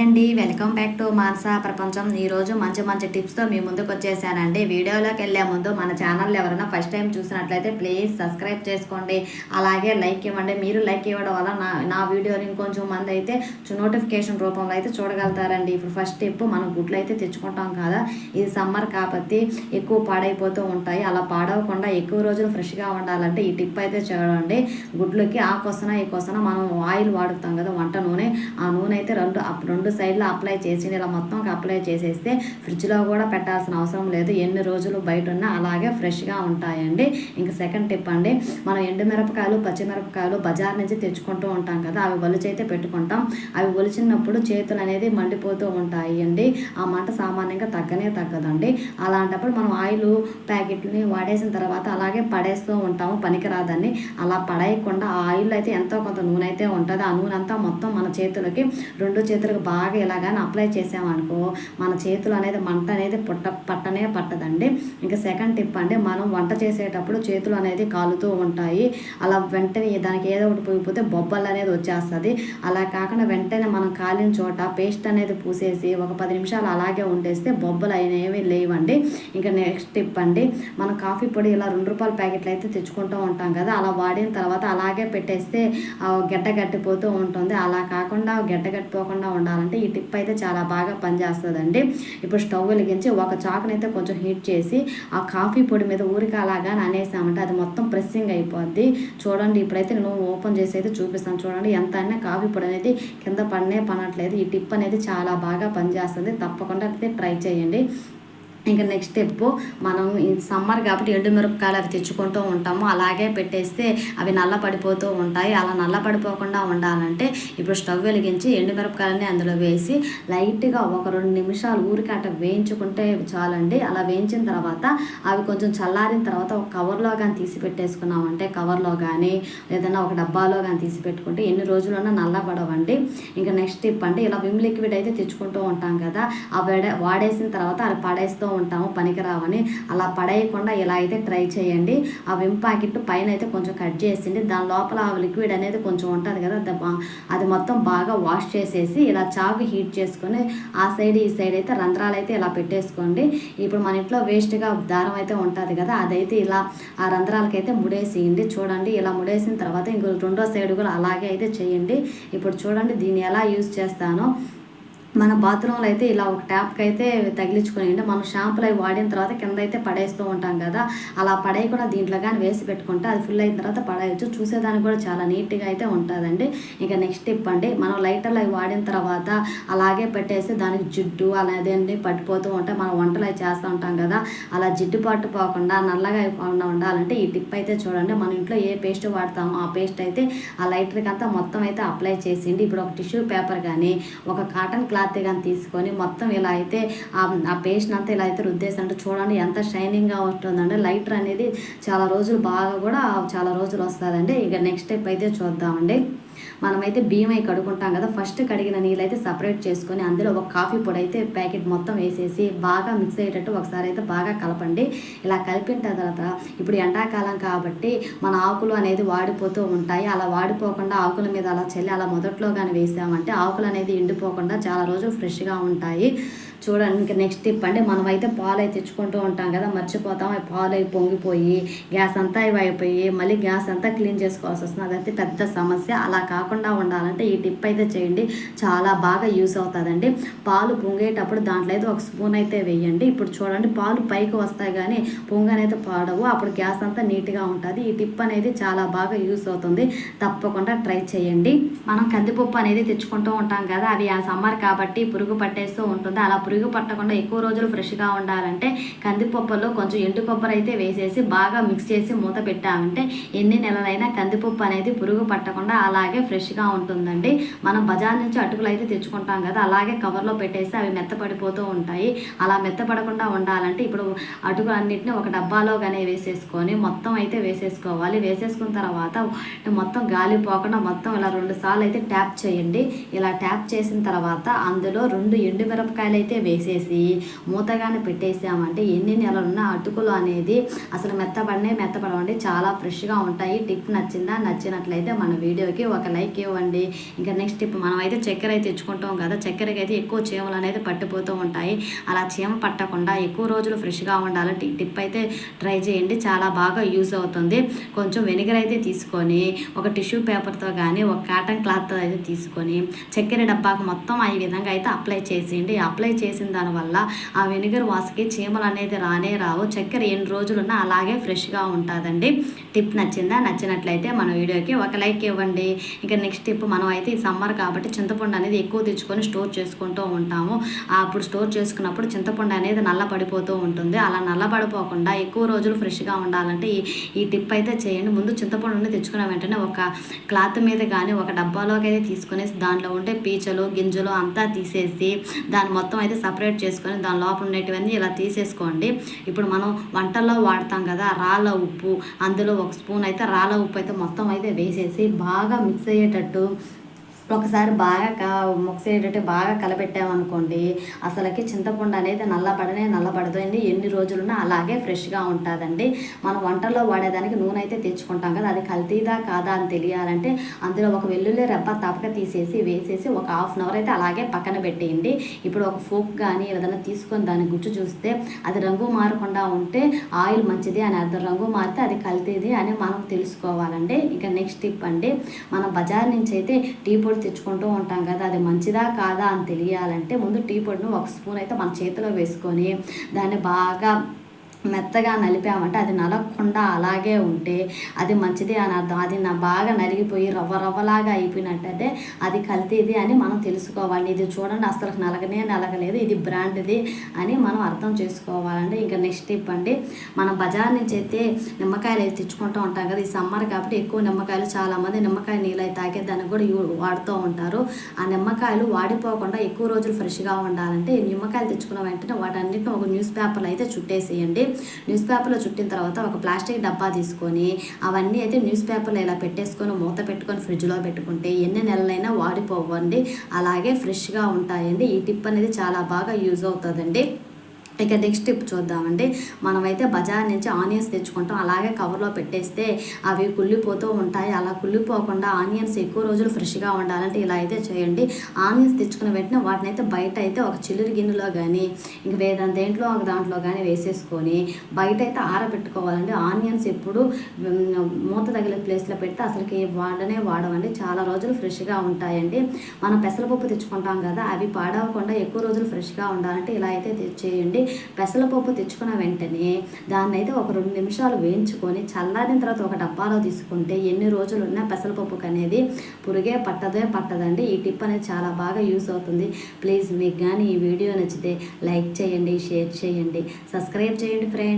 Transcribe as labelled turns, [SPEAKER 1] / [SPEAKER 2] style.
[SPEAKER 1] hi అండి welcome back to మానస ప్రపంచం ఈరోజు మంచి మంచి టిప్స్తో మీ ముందుకు వచ్చేసానండి వీడియోలోకి వెళ్ళే ముందు మన ఛానల్ ఎవరైనా ఫస్ట్ టైం చూసినట్లయితే ప్లీజ్ సబ్స్క్రైబ్ చేసుకోండి అలాగే లైక్ ఇవ్వండి మీరు లైక్ ఇవ్వడం వల్ల నా నా వీడియోని ఇంకొంచెం మంది అయితే నోటిఫికేషన్ రూపంలో అయితే చూడగలుగుతారండి ఇప్పుడు ఫస్ట్ టిప్ మనం గుడ్లు అయితే తెచ్చుకుంటాం కదా ఇది సమ్మర్ కాబట్టి ఎక్కువ పాడైపోతూ ఉంటాయి అలా పాడవకుండా ఎక్కువ రోజులు ఫ్రెష్గా ఉండాలంటే ఈ టిప్ అయితే చూడండి గుడ్లకి ఆ కొసన ఈ కొసన మనం ఆయిల్ వాడుతాం కదా వంట నూనె ఆ నూనె అయితే రెండు రెండు రెండు సైడ్లో అప్లై చేసి ఇలా మొత్తం అప్లై చేసేస్తే ఫ్రిడ్జ్లో కూడా పెట్టాల్సిన అవసరం లేదు ఎన్ని రోజులు బయట ఉన్నా అలాగే ఫ్రెష్గా ఉంటాయండి ఇంకా సెకండ్ టిప్ అండి మనం ఎండుమిరపకాయలు పచ్చిమిరపకాయలు బజార్ నుంచి తెచ్చుకుంటూ ఉంటాం కదా అవి ఒలిచైతే పెట్టుకుంటాం అవి ఒలిచినప్పుడు చేతులు అనేది మండిపోతూ ఉంటాయి అండి ఆ మంట సామాన్యంగా తగ్గనే తగ్గదండి అలాంటప్పుడు మనం ఆయిల్ ప్యాకెట్ని వాడేసిన తర్వాత అలాగే పడేస్తూ ఉంటాము పనికిరాదండి అలా పడేయకుండా ఆయిల్ అయితే ఎంతో కొంత నూనె అయితే ఉంటుంది ఆ నూనె అంతా మొత్తం మన చేతులకి రెండు చేతులకు బాగా బాగా ఇలాగా అప్లై చేసామనుకో మన చేతులు అనేది మంట అనేది పుట్ట పట్టనే పట్టదండి ఇంకా సెకండ్ టిప్ అండి మనం వంట చేసేటప్పుడు చేతులు అనేది కాలుతూ ఉంటాయి అలా వెంటనే దానికి ఏదో ఒకటి పోయిపోతే బొబ్బలు అనేది వచ్చేస్తుంది అలా కాకుండా వెంటనే మనం కాలిన చోట పేస్ట్ అనేది పూసేసి ఒక పది నిమిషాలు అలాగే ఉండేస్తే బొబ్బలు అయినవి లేవండి ఇంకా నెక్స్ట్ టిప్ అండి మనం కాఫీ పొడి ఇలా రెండు రూపాయల ప్యాకెట్లు అయితే తెచ్చుకుంటూ ఉంటాం కదా అలా వాడిన తర్వాత అలాగే పెట్టేస్తే గడ్డ గట్టిపోతూ ఉంటుంది అలా కాకుండా గడ్డ గట్టిపోకుండా ఉండాలంటే అంటే ఈ టిప్ అయితే చాలా బాగా పనిచేస్తుందండి ఇప్పుడు స్టవ్ వెలిగించి ఒక చాకుని అయితే కొంచెం హీట్ చేసి ఆ కాఫీ పొడి మీద ఊరిక అలాగా అనేసామంటే అది మొత్తం ప్రెస్సింగ్ అయిపోద్ది చూడండి ఇప్పుడైతే నేను ఓపెన్ చేసి అయితే చూపిస్తాను చూడండి ఎంత అయినా కాఫీ పొడి అనేది కింద పడనే పనట్లేదు ఈ టిప్ అనేది చాలా బాగా పనిచేస్తుంది తప్పకుండా అయితే ట్రై చేయండి ఇంకా నెక్స్ట్ స్టెప్ మనం సమ్మర్ కాబట్టి ఎండు మిరపకాయలు అవి తెచ్చుకుంటూ ఉంటాము అలాగే పెట్టేస్తే అవి నల్ల పడిపోతూ ఉంటాయి అలా నల్ల పడిపోకుండా ఉండాలంటే ఇప్పుడు స్టవ్ వెలిగించి ఎండు మిరపకాయలని అందులో వేసి లైట్గా ఒక రెండు నిమిషాలు ఊరికి అట్ట వేయించుకుంటే చాలండి అలా వేయించిన తర్వాత అవి కొంచెం చల్లారిన తర్వాత ఒక కవర్లో కానీ తీసి పెట్టేసుకున్నామంటే కవర్లో కానీ ఏదైనా ఒక డబ్బాలో కానీ తీసి పెట్టుకుంటే ఎన్ని రోజులన్నా నల్ల పడవండి ఇంకా నెక్స్ట్ స్టెప్ అంటే ఇలా విమ్ లిక్విడ్ అయితే తెచ్చుకుంటూ ఉంటాం కదా ఆ వాడేసిన తర్వాత అవి పడేస్తూ ఉంటాము పనికిరావని అలా పడేయకుండా ఇలా అయితే ట్రై చేయండి ఆ విమ్ ప్యాకెట్ పైన అయితే కొంచెం కట్ చేసింది దాని లోపల ఆ లిక్విడ్ అనేది కొంచెం ఉంటుంది కదా అది మొత్తం బాగా వాష్ చేసేసి ఇలా చాకు హీట్ చేసుకొని ఆ సైడ్ ఈ సైడ్ అయితే రంధ్రాలు అయితే ఇలా పెట్టేసుకోండి ఇప్పుడు మన ఇంట్లో వేస్ట్గా దారం అయితే ఉంటుంది కదా అదైతే ఇలా ఆ రంధ్రాలకైతే ముడేసేయండి చూడండి ఇలా ముడేసిన తర్వాత ఇంకో రెండో సైడ్ కూడా అలాగే అయితే చేయండి ఇప్పుడు చూడండి దీన్ని ఎలా యూజ్ చేస్తానో మన బాత్రూంలో అయితే ఇలా ఒక ట్యాప్కి అయితే తగిలించుకునేయండి మనం షాంపులు అవి వాడిన తర్వాత కింద అయితే పడేస్తూ ఉంటాం కదా అలా పడేయకుండా దీంట్లో కానీ వేసి పెట్టుకుంటే అది ఫుల్ అయిన తర్వాత పడేయచ్చు చూసేదానికి కూడా చాలా నీట్గా అయితే ఉంటుందండి ఇంకా నెక్స్ట్ టిప్ అండి మనం లైటర్లు అవి వాడిన తర్వాత అలాగే పెట్టేస్తే దానికి జిడ్డు అలాదండి పట్టిపోతూ ఉంటే మనం వంటలు అవి చేస్తూ ఉంటాం కదా అలా జిడ్డు పట్టుపోకుండా నల్లగా అయిపోకుండా ఉండాలంటే ఈ టిప్ అయితే చూడండి మన ఇంట్లో ఏ పేస్ట్ వాడతామో ఆ పేస్ట్ అయితే ఆ లైటర్కి అంతా మొత్తం అయితే అప్లై చేసిండి ఇప్పుడు ఒక టిష్యూ పేపర్ కానీ ఒక కాటన్ క్లాత్ కానీ తీసుకొని మొత్తం ఇలా అయితే ఆ పేస్ట్ అంతా ఇలా అయితే రుద్దేసినట్టు చూడండి ఎంత షైనింగ్గా ఉంటుందండి లైటర్ అనేది చాలా రోజులు బాగా కూడా చాలా రోజులు వస్తుందండి ఇక నెక్స్ట్ స్టెప్ అయితే చూద్దామండి మనమైతే బియ్యం అయి కడుకుంటాం కదా ఫస్ట్ కడిగిన నీళ్ళైతే సపరేట్ చేసుకొని అందులో ఒక కాఫీ పొడి అయితే ప్యాకెట్ మొత్తం వేసేసి బాగా మిక్స్ అయ్యేటట్టు ఒకసారి అయితే బాగా కలపండి ఇలా కలిపిన తర్వాత ఇప్పుడు ఎండాకాలం కాబట్టి మన ఆకులు అనేది వాడిపోతూ ఉంటాయి అలా వాడిపోకుండా ఆకుల మీద అలా చల్లి అలా మొదట్లో కానీ వేసామంటే ఆకులు అనేది ఎండిపోకుండా చాలా రోజులు ఫ్రెష్గా ఉంటాయి చూడండి ఇంకా నెక్స్ట్ టిప్ అంటే మనం అయితే పాలు అయితే తెచ్చుకుంటూ ఉంటాం కదా మర్చిపోతాం అవి పాలు అవి పొంగిపోయి గ్యాస్ అంతా ఇవి అయిపోయి మళ్ళీ గ్యాస్ అంతా క్లీన్ చేసుకోవాల్సి వస్తుంది అదైతే పెద్ద సమస్య అలా కాకుండా ఉండాలంటే ఈ టిప్ అయితే చేయండి చాలా బాగా యూస్ అవుతుందండి పాలు పొంగేటప్పుడు దాంట్లో అయితే ఒక స్పూన్ అయితే వేయండి ఇప్పుడు చూడండి పాలు పైకి వస్తాయి కానీ పొంగనైతే పాడవు అప్పుడు గ్యాస్ అంతా నీట్గా ఉంటుంది ఈ టిప్ అనేది చాలా బాగా యూస్ అవుతుంది తప్పకుండా ట్రై చేయండి మనం కందిపప్పు అనేది తెచ్చుకుంటూ ఉంటాం కదా అవి ఆ సమ్మర్ కాబట్టి పురుగు పట్టేస్తూ ఉంటుంది అలా పురుగు పట్టకుండా ఎక్కువ రోజులు ఫ్రెష్గా ఉండాలంటే కందిపప్పులో కొంచెం ఎండు కొబ్బరి అయితే వేసేసి బాగా మిక్స్ చేసి మూత పెట్టామంటే ఎన్ని నెలలైనా కందిపప్పు అనేది పురుగు పట్టకుండా అలాగే ఫ్రెష్గా ఉంటుందండి మనం బజార్ నుంచి అటుకులు అయితే తెచ్చుకుంటాం కదా అలాగే కవర్లో పెట్టేసి అవి మెత్తపడిపోతూ ఉంటాయి అలా మెత్తపడకుండా ఉండాలంటే ఇప్పుడు అటుకులు అన్నింటినీ ఒక డబ్బాలో కానీ వేసేసుకొని మొత్తం అయితే వేసేసుకోవాలి వేసేసుకున్న తర్వాత మొత్తం గాలి పోకుండా మొత్తం ఇలా రెండు సార్లు అయితే ట్యాప్ చేయండి ఇలా ట్యాప్ చేసిన తర్వాత అందులో రెండు ఎండు మిరపకాయలు అయితే వేసేసి మూతగానే పెట్టేసామంటే ఎన్ని నెలలున్నా అటుకులు అనేది అసలు మెత్తపడినే మెత్తపడవండి చాలా ఫ్రెష్గా ఉంటాయి టిప్ నచ్చిందా నచ్చినట్లయితే మన వీడియోకి ఒక లైక్ ఇవ్వండి ఇంకా నెక్స్ట్ టిప్ మనం అయితే చక్కెర అయితే తెచ్చుకుంటాం కదా చక్కెరకి అయితే ఎక్కువ చీమలు అనేది పట్టిపోతూ ఉంటాయి అలా చీమ పట్టకుండా ఎక్కువ రోజులు ఫ్రెష్గా ఉండాలి టిప్ అయితే ట్రై చేయండి చాలా బాగా యూజ్ అవుతుంది కొంచెం వెనిగర్ అయితే తీసుకొని ఒక టిష్యూ పేపర్తో కానీ ఒక కాటన్ క్లాత్తో అయితే తీసుకొని చక్కెర డబ్బాకు మొత్తం ఈ విధంగా అయితే అప్లై చేసేయండి అప్లై చేసి చేసిన దానివల్ల ఆ వెనిగర్ వాసకి చీమలు అనేది రానే రావు చక్కెర ఎన్ని రోజులున్నా అలాగే ఫ్రెష్గా ఉంటుందండి టిప్ నచ్చిందా నచ్చినట్లయితే మన వీడియోకి ఒక లైక్ ఇవ్వండి ఇంకా నెక్స్ట్ టిప్ మనం అయితే ఈ సమ్మర్ కాబట్టి చింతపండు అనేది ఎక్కువ తెచ్చుకొని స్టోర్ చేసుకుంటూ ఉంటాము అప్పుడు స్టోర్ చేసుకున్నప్పుడు చింతపండు అనేది నల్ల పడిపోతూ ఉంటుంది అలా నల్ల పడిపోకుండా ఎక్కువ రోజులు ఫ్రెష్గా ఉండాలంటే ఈ టిప్ అయితే చేయండి ముందు చింతపండుని తెచ్చుకున్న వెంటనే ఒక క్లాత్ మీద కానీ ఒక డబ్బాలోకి అయితే తీసుకునేసి దాంట్లో ఉంటే పీచలు గింజలు అంతా తీసేసి దాని మొత్తం అయితే సపరేట్ చేసుకొని దాని లోపల ఉండేటివన్నీ ఇలా తీసేసుకోండి ఇప్పుడు మనం వంటల్లో వాడతాం కదా రాళ్ళ ఉప్పు అందులో ఒక స్పూన్ అయితే రాళ్ళ ఉప్పు అయితే మొత్తం అయితే వేసేసి బాగా మిక్స్ అయ్యేటట్టు ఒకసారి బాగా ముక్సేటట్టు బాగా కలపెట్టామనుకోండి అసలకి చింతపండు అనేది నల్లబడనే నల్లబడదండి ఎన్ని రోజులున్నా అలాగే ఫ్రెష్గా ఉంటుందండి మనం వంటల్లో వాడేదానికి నూనె అయితే తెచ్చుకుంటాం కదా అది కల్తీదా కాదా అని తెలియాలంటే అందులో ఒక వెల్లుల్లి రెబ్బ తపక తీసేసి వేసేసి ఒక హాఫ్ అన్ అవర్ అయితే అలాగే పక్కన పెట్టేయండి ఇప్పుడు ఒక ఫోక్ కానీ ఏదైనా తీసుకొని దాని గుచ్చు చూస్తే అది రంగు మారకుండా ఉంటే ఆయిల్ మంచిది అని అర్థం రంగు మారితే అది కల్తీది అని మనం తెలుసుకోవాలండి ఇక నెక్స్ట్ టిప్ అండి మనం బజార్ నుంచి అయితే టీ పొడి తెచ్చుకుంటూ ఉంటాం కదా అది మంచిదా కాదా అని తెలియాలంటే ముందు టీ పొడిని ఒక స్పూన్ అయితే మన చేతిలో వేసుకొని దాన్ని బాగా మెత్తగా నలిపామంటే అది నలగకుండా అలాగే ఉంటే అది మంచిది అని అర్థం అది నా బాగా నలిగిపోయి రవ్వ రవ్వలాగా అయిపోయినట్టయితే అది కల్తీది అని మనం తెలుసుకోవాలి ఇది చూడండి అసలు నలగనే నలగలేదు ఇది బ్రాండ్ది అని మనం అర్థం చేసుకోవాలండి ఇంకా నెక్స్ట్ టిప్ అండి మనం బజార్ నుంచి అయితే నిమ్మకాయలు అయితే తెచ్చుకుంటూ ఉంటాం కదా ఈ సమ్మర్ కాబట్టి ఎక్కువ నిమ్మకాయలు చాలామంది నిమ్మకాయ నీళ్ళు అయితే తాగే దాన్ని కూడా వాడుతూ ఉంటారు ఆ నిమ్మకాయలు వాడిపోకుండా ఎక్కువ రోజులు ఫ్రెష్గా ఉండాలంటే నిమ్మకాయలు తెచ్చుకున్న వెంటనే వాటన్నిటిని ఒక న్యూస్ పేపర్లు అయితే చుట్టేసేయండి న్యూస్ పేపర్లో చుట్టిన తర్వాత ఒక ప్లాస్టిక్ డబ్బా తీసుకొని అవన్నీ అయితే న్యూస్ పేపర్లో ఇలా పెట్టేసుకొని మూత పెట్టుకొని ఫ్రిడ్జ్లో పెట్టుకుంటే ఎన్ని నెలలైనా వాడిపోవండి అలాగే ఫ్రెష్గా ఉంటాయండి ఈ టిప్ అనేది చాలా బాగా యూజ్ అవుతుందండి ఇక నెక్స్ట్ టిప్ చూద్దామండి మనమైతే బజార్ నుంచి ఆనియన్స్ తెచ్చుకుంటాం అలాగే కవర్లో పెట్టేస్తే అవి కుళ్ళిపోతూ ఉంటాయి అలా కుళ్ళిపోకుండా ఆనియన్స్ ఎక్కువ రోజులు ఫ్రెష్గా ఉండాలంటే ఇలా అయితే చేయండి ఆనియన్స్ తెచ్చుకుని వెంటనే వాటిని అయితే బయట అయితే ఒక చిల్లురి గిన్నెలో కానీ ఇంక వేదాంత దేంట్లో ఒక దాంట్లో కానీ వేసేసుకొని బయట అయితే ఆరబెట్టుకోవాలండి ఆనియన్స్ ఎప్పుడు మూత తగిలే ప్లేస్లో పెడితే అసలుకి వాడనే వాడవండి చాలా రోజులు ఫ్రెష్గా ఉంటాయండి మనం పెసరపప్పు తెచ్చుకుంటాం కదా అవి పాడవకుండా ఎక్కువ రోజులు ఫ్రెష్గా ఉండాలంటే ఇలా అయితే చేయండి పెసలపప్పు తెచ్చుకున్న వెంటనే దాన్ని అయితే ఒక రెండు నిమిషాలు వేయించుకొని చల్లారిన తర్వాత ఒక డబ్బాలో తీసుకుంటే ఎన్ని రోజులు ఉన్నా పెసలపప్పుకు అనేది పురుగే పట్టదే పట్టదండి ఈ టిప్ అనేది చాలా బాగా యూస్ అవుతుంది ప్లీజ్ మీకు కానీ ఈ వీడియో నచ్చితే లైక్ చేయండి షేర్ చేయండి సబ్స్క్రైబ్ చేయండి ఫ్రెండ్స్